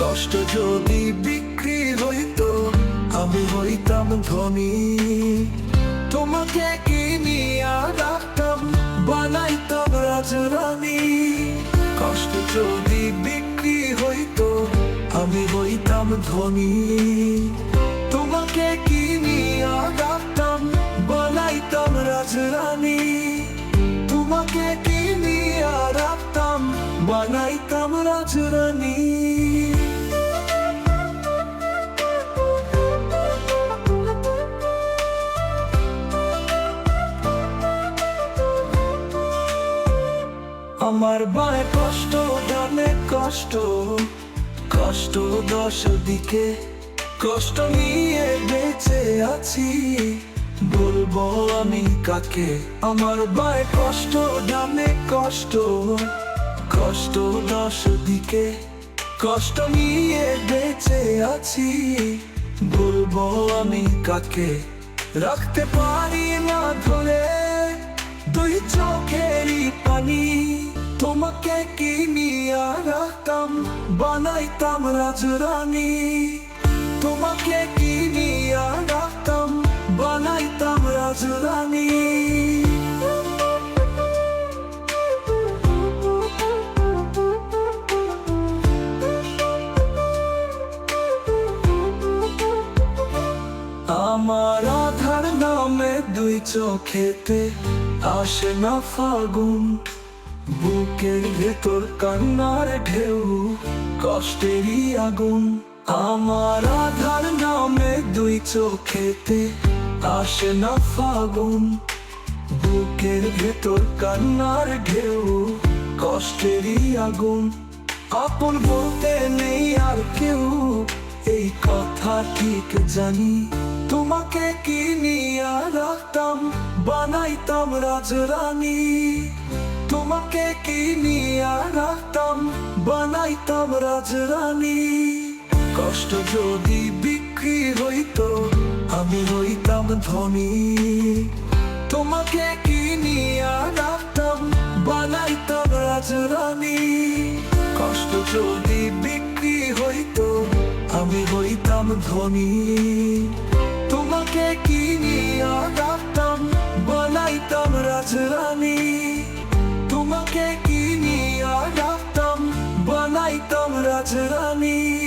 কষ্ট যদি বিক্রি হইত, আমি হইতাম ধনী। তোমাকে কিনিয়া রাখতাম, বানাইতাম রাজরানী। কষ্ট যদি বিক্রি হইত, আমি হইতাম ধনী। তোমাকে কিনিয়া রাখতাম, বানাইতাম রাজরানী। তোমাকে কিনিয়া রাখতাম, বানাইতাম রাজরানী। আমার বায় কষ্ট, ডানে কষ্ট কষ্ট দশ দিকে। কষ্ট নিয়ে বেঁচে আছি, বলব আমি কাকে? আমার বায় কষ্ট, ডানে কষ্ট কষ্ট দশ দিকে। কষ্ট নিয়ে বেঁচে আছি, বলব আমি কাকে? রাখতে পারি না ধরে, দুই পানি তোমাকে কিনিয়া রাখতাম? বানাইতাম রাজরানী। তোমাকে কিনিয়া রাখতাম? বানাইতাম রাজরানী। আমার আধার নামে দুই চোখেতে আসে না ফাগুন। বুকের ভেতর কান্নার ঢেউ, কষ্টেরই আগুন। আমার আধার নামে দুই চোখেতে আসে না ফাগুন। বুকের ভেতর কান্নার ঢেউ, কষ্টেরই আগুন। আপন বলতে নেই আর কেউ, এই কথা ঠিক জানি। তোমাকে কিনিয়া রাখতাম, বানাইতাম রাজরানী। তোমাকে কি কিনিয়া রাখতাম? বানাইতাম রাজরানী। কষ্ট যদি বিক্রি হইতো, আমি হইতাম ধনী। তোমাকে কিনিয়া রাখতাম? বানাইতাম রাজরানী। কষ্ট যদি বিক্রি হইতো, আমি হইতাম ধনী। তোমাকে কিনিয়া তোমাকে কিনিয়া রাখতাম বানাইতাম রাজরানী।